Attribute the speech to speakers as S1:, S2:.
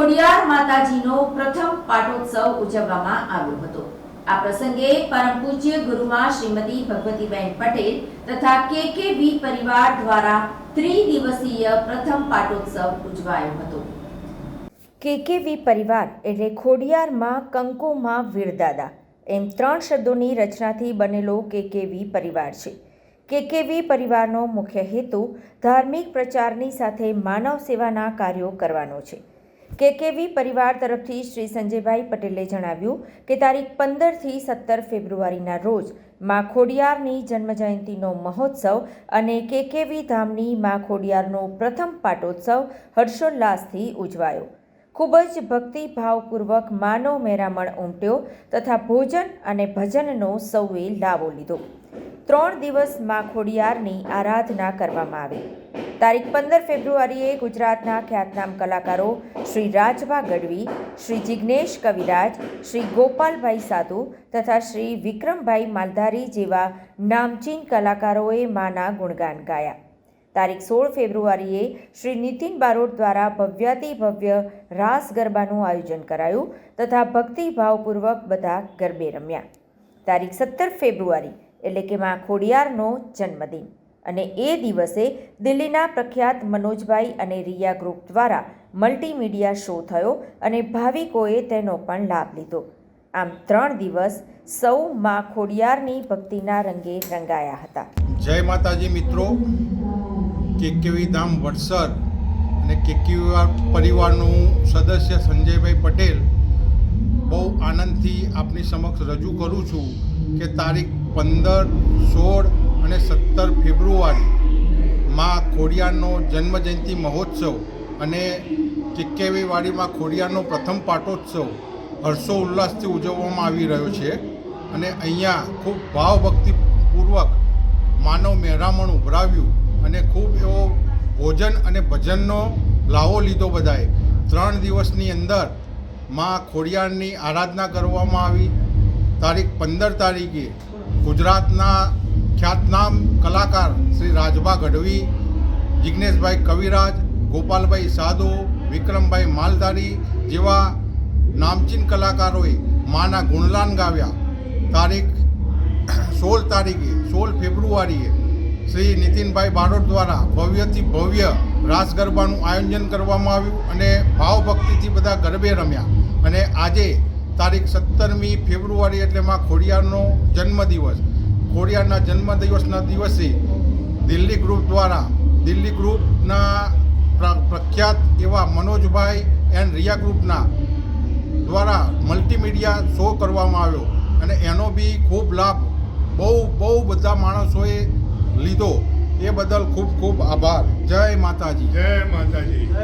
S1: માતાજીનો પ્રથમ પાટોત્સવ ઉજવવામાં આવ્યો હતો. આ પ્રસંગે પરમ પૂજ્ય ગુરુમાં શ્રીમતી ભગવતીબેન પટેલ તથા કેકેવી પરિવાર દ્વારા ત્રિદિવસીય પ્રથમ પાટોત્સવ ઉજવાયો હતો. કેકેવી પરિવાર એટલે ખોડિયારમાં કંકુમાં વીરદાદા. એમ ત્રણ શબ્દોની રચનાથી બનેલો કેકેવી પરિવાર છે. કેકેવી પરિવારનો મુખ્ય હેતુ ધાર્મિક પ્રચારની સાથે માનવ સેવાના કાર્યો કરવાનો છે. કેકેવી પરિવાર તરફથી શ્રી સંજયભાઈ પટેલે જણાવ્યું કે તારીખ પંદરથી સત્તર ફેબ્રુઆરીના રોજ મા ખોડિયારની જન્મજયંતિનો મહોત્સવ અને કેકેવી ધામની મા ખોડિયારનો પ્રથમ પાટોત્સવ હર્ષોલ્લાસથી ઉજવાયો. ખૂબ જ ભક્તિભાવપૂર્વક માનો મેરામણ ઉમટ્યો તથા ભોજન અને ભજનનો સૌએ લાવો લીધો. ત્રણ દિવસ મા ખોડિયારની આરાધના કરવામાં આવી. તારીખ પંદર ફેબ્રુઆરીએ ગુજરાતના ખ્યાતનામ કલાકારો શ્રી રાજભા ગઢવી, શ્રી જિજ્ઞેશ કવિરાજ, શ્રી ગોપાલભાઈ સાધુ તથા શ્રી વિક્રમભાઈ માલધારી જેવા નામચીન કલાકારોએ માના ગુણગાન ગાયા. તારીખ સોળ ફેબ્રુઆરીએ શ્રી નીતિન બારોટ દ્વારા ભવ્યાતિ ભવ્ય રાસ ગરબાનું આયોજન કરાયું તથા ભક્તિભાવપૂર્વક બધા ગરબે રમ્યા. તારીખ સત્તર ફેબ્રુઆરી એટલે કે મા ખોડિયારનો જન્મદિન. અને એ દિવસે દિલ્હીના પ્રખ્યાત મનોજભાઈ અને રિયા ગ્રુપ દ્વારા મલ્ટીમીડિયા શો થયો અને ભાવિકોએ તેનો પણ લાભ લીધો. આમ ત્રણ દિવસ સૌ મા ખોડિયારની ભક્તિના રંગે રંગાયા હતા.
S2: જય માતાજી મિત્રો. કેકેવી ધામ વડસર અને કેકેવી પરિવારનું સદસ્ય સંજયભાઈ પટેલ, બહુ આનંદથી આપની સમક્ષ રજૂ કરું છું કે તારીખ પંદર સોળ અને સત્તર ફેબ્રુઆરી માં ખોડિયારનો જન્મજયંતિ મહોત્સવ અને ચિક્કેવીવાડીમાં ખોડિયારનો પ્રથમ પાટોત્સવ હર્ષો ઉલ્લાસથી ઉજવવામાં આવી રહ્યો છે. અને અહીંયા ખૂબ ભાવભક્તિપૂર્વક માનવ મહેરામણ ઉભરાવ્યું અને ખૂબ એવો ભોજન અને ભજનનો લાવો લીધો બધાએ. ત્રણ દિવસની અંદરમાં ખોડિયારની આરાધના કરવામાં આવી. તારીખ પંદર તારીખે ગુજરાતના કલાકાર શ્રી રાજભા ગઢવી જિજ્ઞેશભાઈ કવિરાજ ગોપાલભાઈ સાધુ વિક્રમભાઈ માલધારી જેવા નામચીન કલાકારોએ માના ગુણલાન ગાવ્યા તારીખ સોળ તારીખે સોળ ફેબ્રુઆરીએ શ્રી નીતિનભાઈ બારોટ દ્વારા ભવ્યથી ભવ્ય રાસ ગરબાનું આયોજન કરવામાં આવ્યું અને ભાવભક્તિથી બધા ગરબે રમ્યા. અને આજે તારીખ સત્તરમી ફેબ્રુઆરી એટલે માં ખોડિયારનો જન્મદિવસ. ખોડિયારના જન્મદિવસના દિવસે દિલ્હી ગ્રુપ દ્વારા, દિલ્હી ગ્રુપના પ્ર- પ્રખ્યાત એવા મનોજભાઈ એન્ડ રિયા ગ્રુપના દ્વારા મલ્ટીમીડિયા શો કરવામાં આવ્યો અને એનો બી ખૂબ લાભ બહુ બહુ બધા માણસોએ લીધો. એ બદલ ખૂબ ખૂબ આભાર. જય માતાજી.
S3: જય માતાજી.